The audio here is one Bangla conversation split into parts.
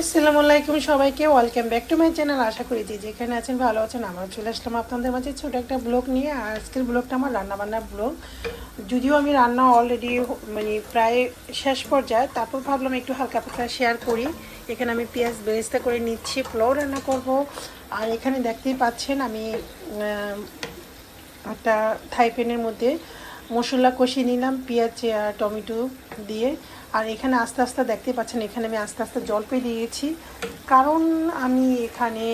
আসসালামু আলাইকুম সবাইকে welcome back to my channel আশা করি যে যেখানে আছেন ভালো আছেন আমরা চলে আসলাম আপনাদের মাঝে ছোটো একটা ব্লগ নিয়ে। আর আজকের ব্লগটা আমার রান্নাবান্নার ব্লগ যদিও আমি রান্না অলরেডি মানে প্রায় শেষ পর্যায়ে, তারপর ভাবলাম একটু হালকা পাতলা শেয়ার করি। এখানে আমি পেঁয়াজ বেরেস্তা করে নিচ্ছি, পোলাও রান্না করব। আর এখানে দেখতেই পাচ্ছেন আমি একটা থাই মধ্যে মশলা কষিয়ে নিলাম, পেঁয়াজ টমেটো দিয়ে। আর এখানে আস্তে আস্তে দেখতে পাচ্ছেন, এখানে আমি আস্তে আস্তে জলপাই দিয়েছি। কারণ আমি এখানে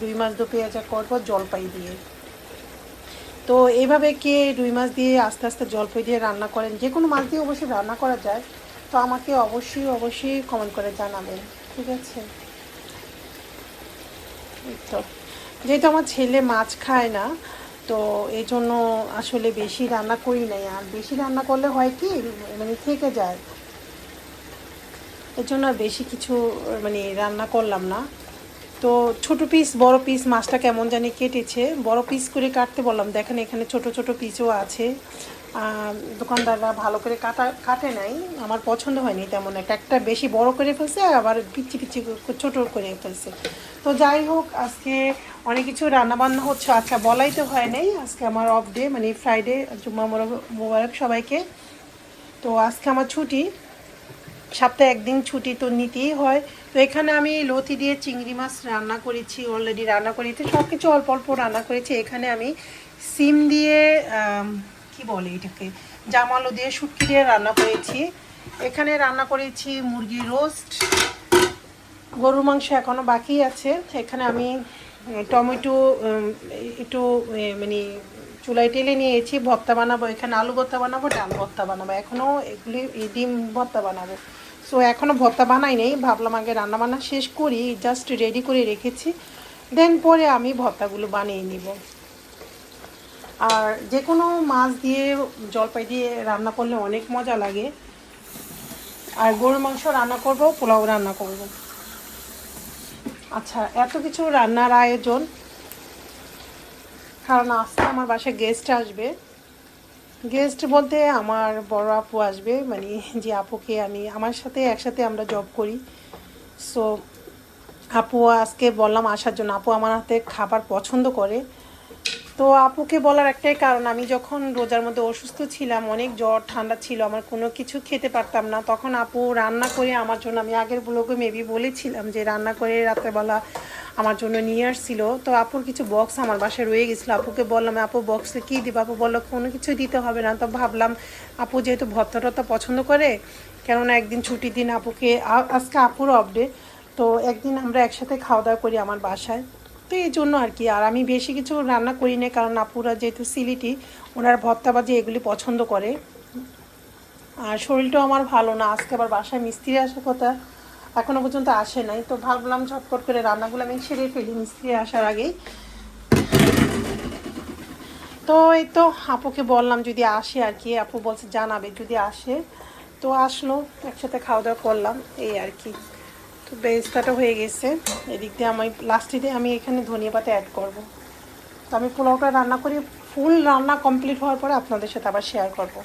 রুই মাছ দো পেঁয়াজা করব জলপাই দিয়ে। তো এইভাবে কে রুই মাছ দিয়ে আস্তে আস্তে জলপাই দিয়ে রান্না করেন, যে কোনো মাছ দিয়ে অবশ্যই রান্না করা যায়। তো আমাকে অবশ্যই অবশ্যই কমেন্ট করে জানাবেন, ঠিক আছে? তো। যেহেতু আমার ছেলে মাছ খায় না, তো এই জন্য আসলে বেশি রান্না করি নাই। আর বেশি রান্না করলে হয় কি মানে থেকে যায়। এর জন্য বেশি কিছু মানে রান্না করলাম না। তো ছোট পিস বড় পিস মাছটা কেমন জানি কেটেছে। বড় পিস করে কাটতে বললাম, দেখেন এখানে ছোট ছোট পিসও আছে। দোকানদাররা ভালো করে কাটা, কাটে নাই। আমার পছন্দ হয়নি তেমন একটা। একটা বেশি বড় করে ফেলছে, আবার পিচ্ছি করে- ছোট করে ফেলছে। তো যাই হোক, আজকে অনেক কিছু রান্নাবান্না হচ্ছে আচ্ছা বলাই তো হয় নাই। আজকে আমার অফ ডে মানে ফ্রাইডে জুম্মা মোবারক সবাইকে। তো আজকে আমার ছুটি। সপ্তাহে একদিন ছুটি তো নিতেই হয়। তো এখানে আমি লতি দিয়ে চিংড়ি মাছ রান্না করেছি অলরেডি রান্না করেছি সব কিছু অল্প অল্প রান্না করেছি। এখানে আমি সিম দিয়ে কি বলে এটাকে, জামালো দিয়ে শুটকি দিয়ে রান্না করেছি। এখানে রান্না করেছি মুরগি রোস্ট। গরুর মাংস এখনও বাকি আছে। এখানে আমি টমেটো একটু মানে চুলায় টেলে নিয়েছি ভর্তা বানাবো, এখানে আলু ভর্তা বানাবো, ডাল ভর্তা বানাবো। এখনও এগুলি ডিম ভর্তা বানাবো। সো এখনও ভর্তা বানাই নেই, ভাবলাম আগে রান্না বান্না শেষ করি জাস্ট রেডি করে রেখেছি। দেন পরে আমি ভর্তাগুলো বানিয়ে নিব। আর যে কোনো মাছ দিয়ে, জলপাই দিয়ে রান্না করলে অনেক মজা লাগে। আর গরুর মাংস রান্না করব, পোলাও রান্না করব। আচ্ছা এত কিছু রান্নার আয়োজন কারণ আজকে আমার বাসায় গেস্ট আসবে। গেস্ট বলতে আমার বড় আপু আসবে মানে যে আপুকে আমি, আমার সাথে একসাথে আমরা জব করি। সো আপু আজকে বললাম আসার জন্য, আপু আমার হাতে খাবার পছন্দ করে। তো আপুকে বলার একটাই কারণ, আমি যখন রোজার মধ্যে অসুস্থ ছিলাম, অনেক জ্বর, ঠান্ডা ছিল, আমার কোনো কিছু খেতে পারতাম না, তখন আপু রান্না করে আমার জন্য, আমি আগের ব্লগে মেবি বলেছিলাম যে রান্না করে রাত্রেবেলা আমার জন্য নিয়ে আসছিল। তো আপুর কিছু বক্স আমার বাসায় রয়ে গেছিল। আপুকে বললাম, আপু বক্সে কী দিব? আপু বলল, কোনো কিছু দিতে হবে না। তো ভাবলাম, আপু যেহেতু ভর্তা পছন্দ করে, কেননা একদিন ছুটির দিন আপুকে আজকে আপুর অফডে তো একদিন আমরা একসাথে খাওয়া দাওয়া করি আমার বাসায়। তো এই জন্য আর কি। আর আমি বেশি কিছু রান্না করি না, কারণ আপুরা যেহেতু সিলিটি, ওনার ভর্তাবাজি এগুলি পছন্দ করে। আর শরীরটাও আমার ভালো না। আজকে আবার বাসায় মিস্ত্রি আসার কথা। এখনও পর্যন্ত আসে নাই। তো ভাবলাম ঝটপট করে রান্নাগুলো আমি ছেড়ে ফেলি, মিস্ত্রি আসার আগেই। তো এই তো আপুকে বললাম যদি আসে আর কি, আপু বলছে জানাবে যদি আসে। তো আসলো, একসাথে খাওয়া দাওয়া করলাম, এই আর কি। তো বেস্তাটা হয়ে গেছে। এদিক দিয়ে আমি লাস্টে দিয়ে আমি এখানে ধনিয়া পাতা অ্যাড করব। তো আমি পোলাওটা রান্না করি ফুল রান্না কমপ্লিট হওয়ার পরে আপনাদের সাথে আবার শেয়ার করব।